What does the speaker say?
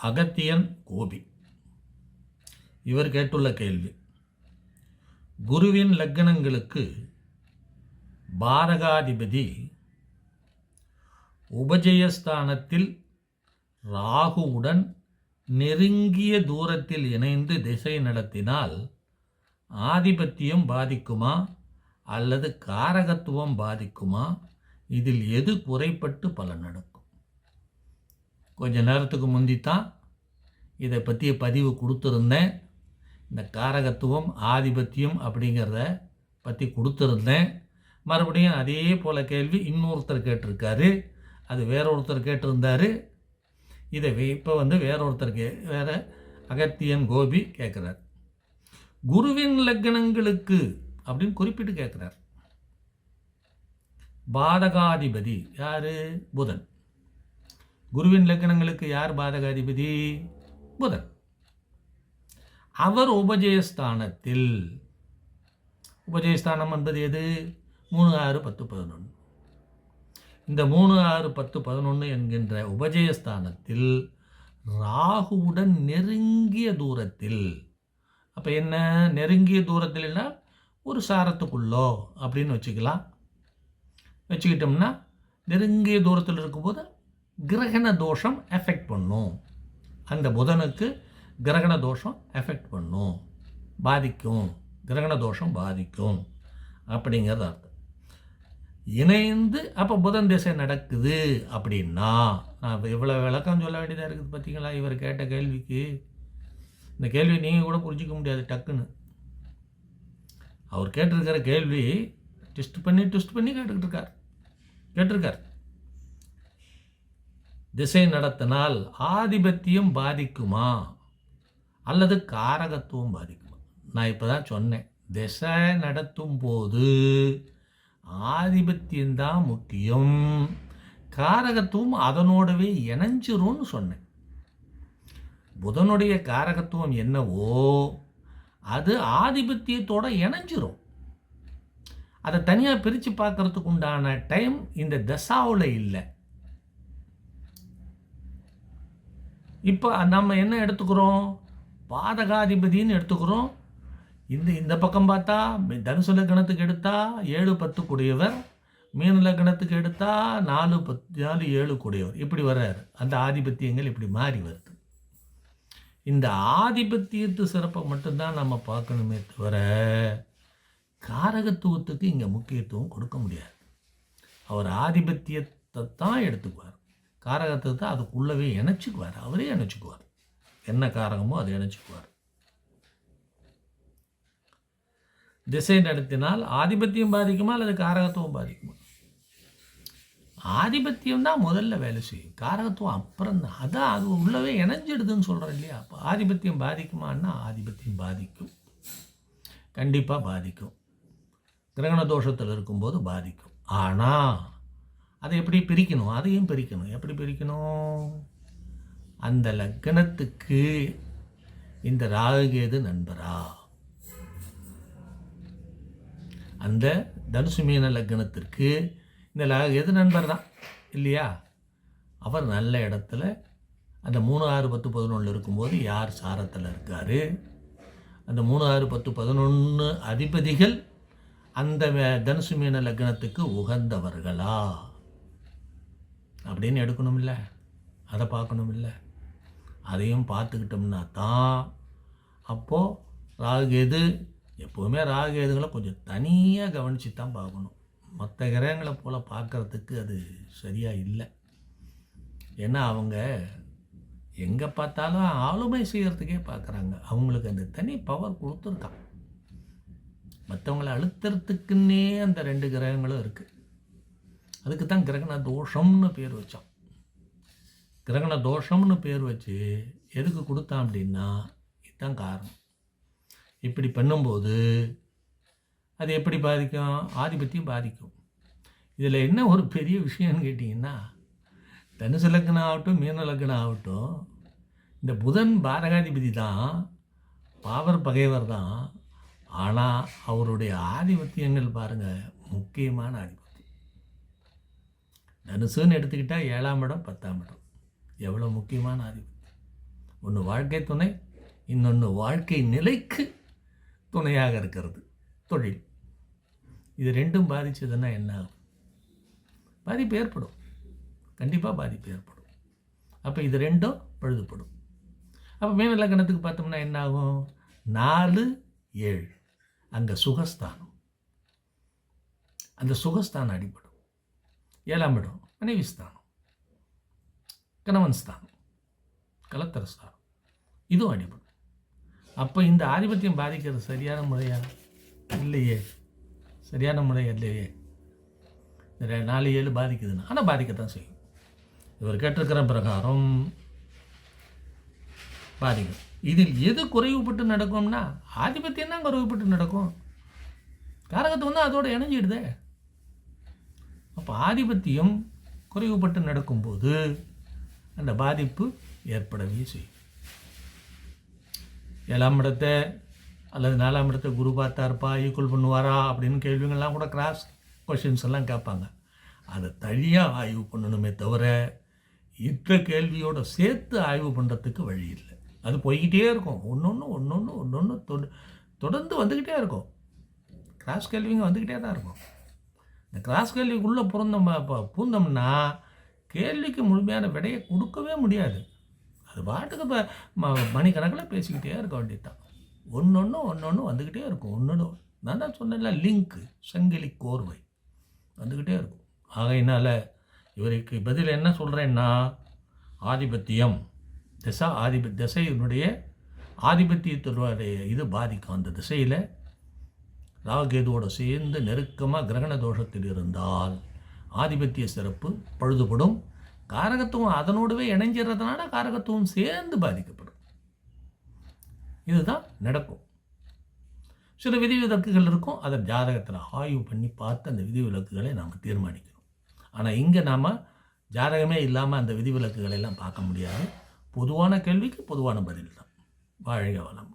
அகத்தியன் கோபி. இவர் கேட்டுள்ள கேள்வி குருவின் லக்னங்களுக்கு பாரகாதிபதி உபஜயஸ்தானத்தில் ராகுவுடன் நெருங்கிய தூரத்தில் இணைந்து திசை நடத்தினால் ஆதிபத்தியம் பாதிக்குமா அல்லது காரகத்துவம் பாதிக்குமா? இதில் எது குறைப்பட்டு பலன் நடக்கும் கொஞ்ச நேரத்துக்கு முந்தி தான் இதை பற்றிய பதிவு கொடுத்துருந்தேன். இந்த காரகத்துவம் ஆதிபத்தியம் அப்படிங்கிறத பற்றி கொடுத்துருந்தேன். மறுபடியும் அதே போல் கேள்வி இன்னொருத்தர் கேட்டிருக்காரு. அது வேற ஒருத்தர் கேட்டிருந்தாரு. இதை இப்போ வந்து வேற ஒருத்தர் கே வேற அகத்தியன் கோபி கேட்குறார். குருவின் லக்னங்களுக்கு அப்படின்னு குறிப்பிட்டு கேட்குறார். பாதகாதிபதி யார்? புதன். குருவின் லக்னங்களுக்கு யார் பாதகாதிபதி? புதன். அவர் உபஜயஸ்தானத்தில். உபஜயஸ்தானம் என்பது எது? மூணு ஆறு பத்து பதினொன்று இந்த மூணு ஆறு பத்து பதினொன்று என்கின்ற உபஜயஸ்தானத்தில் ராகுவுடன் நெருங்கிய தூரத்தில். அப்போ என்ன? நெருங்கிய தூரத்தில்னா ஒரு சாரத்துக்குள்ளோ அப்படின்னு வச்சுக்கலாம். வச்சுக்கிட்டோம்னா நெருங்கிய தூரத்தில் இருக்கும்போது கிரகண தோஷம் எஃபெக்ட் பண்ணும். அந்த புதனுக்கு கிரகண தோஷம் எஃபெக்ட் பண்ணும். பாதிக்கும். கிரகண தோஷம் பாதிக்கும். அப்படிங்கிறது அர்த்தம். இணைந்து அப்போ புதன் திசை நடக்குது அப்படின்னா நான் இவ்வளோ விளக்கம் சொல்ல வேண்டியதாக இருக்குது பார்த்தீங்களா இவர் கேட்ட கேள்விக்கு. இந்த கேள்வி நீங்கள் கூட புரிஞ்சிக்க முடியாது டக்குன்னு. அவர் கேட்டிருக்கிற கேள்வி டெஸ்ட் பண்ணி டெஸ்ட் பண்ணி கேட்டுக்கிட்டு இருக்கார். கேட்டிருக்கார். திசை நடத்தினால் ஆதிபத்தியம் பாதிக்குமா? அல்லது காரகத்துவம் பாதிக்குமா? நான் இப்போ தான் சொன்னேன். திசை நடத்தும் போது ஆதிபத்தியம்தான் முக்கியம். காரகத்துவம் அதனோடவே இணைஞ்சிரும்னு சொன்னேன். புதனுடைய காரகத்துவம் என்னவோ அது ஆதிபத்தியத்தோட இணைஞ்சிரும். அதை தனியாக பிரித்து பார்க்கறதுக்கு உண்டான டைம் இந்த தசாவில் இல்லை. இப்போ நம்ம என்ன எடுத்துக்கிறோம்? பாதகாதிபதினு எடுத்துக்கிறோம். இந்த இந்த பக்கம் பார்த்தா தனுசு லக்னத்துக்கு எடுத்தால் ஏழு பத்து கூடியவர். மீன லக்னத்துக்கு எடுத்தால் நாலு பத்து நாலு ஏழு கூடியவர். இப்படி வர்றாரு. அந்த ஆதிபத்தியங்கள் இப்படி மாறி வருது. இந்த ஆதிபத்தியத்து சிறப்பை மட்டும்தான் நம்ம பார்க்கணுமே தவிர காரகத்துவத்துக்கு இங்கே முக்கியத்துவம் கொடுக்க முடியாது. அவர் ஆதிபத்தியத்தை தான் எடுத்துக்குவார். காரகத்தை தான் அதுக்குள்ளவே இணைச்சிக்குவார். அவரே இணைச்சிக்குவார். என்ன காரகமோ அதை இணைச்சிக்குவார். திசை நடத்தினால் ஆதிபத்தியம் பாதிக்குமா அல்லது காரகத்துவம் பாதிக்குமா? ஆதிபத்தியம் தான் முதல்ல வேலை செய்யும். காரகத்துவம் அப்புறம் தான் அதான் அது உள்ளவே இணைஞ்சிடுதுன்னு சொல்கிறேன் இல்லையா? அப்போ ஆதிபத்தியம் பாதிக்குமான்னா ஆதிபத்தியம் பாதிக்கும். கண்டிப்பாக பாதிக்கும். கிரகண தோஷத்தில் இருக்கும்போது பாதிக்கும். ஆனால் அதை எப்படி பிரிக்கணும்? அதையும் பிரிக்கணும். எப்படி பிரிக்கணும்? அந்த லக்கணத்துக்கு இந்த ராகுகேது நண்பரா? அந்த தனுசு மீன லக்னத்திற்கு இந்த ராகுகேது நண்பர் தான் இல்லையா? அவர் நல்ல இடத்துல அந்த மூணு ஆறு பத்து பதினொன்று இருக்கும்போது யார் சாரத்தில் இருக்கார்? அந்த மூணு ஆறு பத்து பதினொன்று அதிபதிகள் அந்த வே- தனுசு மீன லக்னத்துக்கு உகந்தவர்களா? அப்படின்னு எடுக்கணுமில்ல. அதை பார்க்கணுமில்ல. அதையும் பார்த்துக்கிட்டோம்னா தான் அப்போது ராகுகேது எப்போவுமே ராகுகேதுகளை கொஞ்சம் தனியாக கவனித்து தான் பார்க்கணும். மற்ற கிரகங்களை போல் பார்க்குறதுக்கு அது சரியாக இல்லை. ஏன்னா அவங்க எங்கே பார்த்தாலும் ஆளுமை செய்கிறதுக்கே பார்க்குறாங்க. அவங்களுக்கு அந்த தனி பவர் கொடுத்துருக்கான். மற்றவங்களை அழுத்துறதுக்குன்னே அந்த ரெண்டு கிரகங்களும் இருக்குது அதுக்கு தான் கிரகண தோஷம்னு பேர் வச்சான். கிரகண தோஷம்னு பேர் வச்சு எதுக்கு கொடுத்தான் அப்படின்னா இதுதான் காரணம். இப்படி பண்ணும்போது அது எப்படி பாதிக்கும்? ஆதிபத்தியம் பாதிக்கும். இதில் என்ன ஒரு பெரிய விஷயம்னு கேட்டிங்கன்னா தனுசு லக்னம் ஆகட்டும் மீன லக்னம் ஆகட்டும் இந்த புதன் பாரகாதிபதி தான் பாவர் பகைவர் தான். ஆனால் அவருடைய ஆதிபத்தியங்கள் பாருங்கள் முக்கியமான ஆதிபத்தியம். தனுசுன்னு எடுத்துக்கிட்டால் ஏழாம் இடம் பத்தாம் இடம். எவ்வளோ முக்கியமான அறிவு ஒன்று வாழ்க்கை துணை இன்னொன்று வாழ்க்கை நிலைக்கு துணையாக இருக்கிறது. தொழில். இது ரெண்டும் பாதித்ததுன்னா என்ன? ஆகும் பாதிப்பு ஏற்படும். கண்டிப்பாக பாதிப்பு ஏற்படும். அப்போ இது ரெண்டும் பழுதுபடும். அப்போ மீன கணத்துக்கு பார்த்தோம்னா என்ன ஆகும்? நாலு ஏழு. அங்கே சுகஸ்தானம். அந்த சுகஸ்தானம் அடிப்படும் ஏழாம் இடம் மனைவி ஸ்தானம் கணவன் ஸ்தானம் கலத்தர ஸ்தானம். இதுவும் அடிபடும் அப்போ இந்த ஆதிபத்தியம் பாதிக்கிறது சரியான முறையா? இல்லையே. சரியான முறை இல்லையே. நாலு ஏழு பாதிக்குதுன்னா. ஆனால் பாதிக்கத்தான் செய்யும். இவர் கேட்டிருக்கிற பிரகாரம் பாதிக்கும். இதில் எது குறைவுபட்டு நடக்கும்னா ஆதிபத்தியம் தான் குறைவுபட்டு நடக்கும். காரகத்தை வந்து அதோட இணைஞ்சிடுதே. அப்போ ஆதிபத்தியம் குறைவுபட்டு நடக்கும்போது அந்த பாதிப்பு ஏற்படவே செய்யும். ஏழாம் இடத்தை அல்லது நாலாம் இடத்தை குரு பார்த்தாருப்பா ஈக்குவல் பண்ணுவாரா அப்படின்னு கேள்விங்கள்லாம் கூட கிராஸ் கொஷின்ஸ் எல்லாம் கேட்பாங்க. அதை தனியாக ஆய்வு பண்ணணுமே தவிர இத்த கேள்வியோட சேர்த்து ஆய்வு பண்ணுறதுக்கு வழி இல்லை. அது போய்கிட்டே இருக்கும். ஒன்று ஒன்று ஒன்று ஒன்று ஒன்று ஒன்று தொடர்ந்து வந்துக்கிட்டே இருக்கும். கிராஸ் கேள்விங்க வந்துக்கிட்டே தான் இருக்கும். இந்த கிராஸ் கேள்விக்குள்ளே பிறந்தோம் பூந்தோம்னா கேள்விக்கு முழுமையான விடையை கொடுக்கவே முடியாது. அது பாட்டுக்கு இப்போ ம மணிக்கணக்கில் பேசிக்கிட்டே இருக்க வேண்டியதுதான். ஒன்று ஒன்று ஒன்று ஒன்று வந்துக்கிட்டே இருக்கும். ஒன்று நான் தான் சொன்னேன்ல லிங்க்கு சங்கிலி கோர்வை வந்துக்கிட்டே இருக்கும். ஆகையினால் இவருக்கு பதில் என்ன சொல்கிறேன்னா ஆதிபத்தியம் திசா ஆதிப திசையினுடைய ஆதிபத்தியத்தினுடைய இது பாதிக்கும். அந்த திசையில் ராகேதுவோடு சேர்ந்து நெருக்கமாக கிரகண தோஷத்தில் இருந்தால் ஆதிபத்திய சிறப்பு பழுதுபடும். காரகத்துவம் அதனோடவே இணைஞ்சிடுறதுனால காரகத்துவம் சேர்ந்து பாதிக்கப்படும். இதுதான் நடக்கும். சில விதி விலக்குகள் இருக்கும். அதை ஜாதகத்தில் ஆய்வு பண்ணி பார்த்து அந்த விதி விலக்குகளை நாம் தீர்மானிக்கணும் ஆனால் இங்கே நாம் ஜாதகமே இல்லாமல் அந்த விதி விலக்குகளை எல்லாம் பார்க்க முடியாது. பொதுவான கேள்விக்கு பொதுவான பதில் தான் வாழ்க வளம்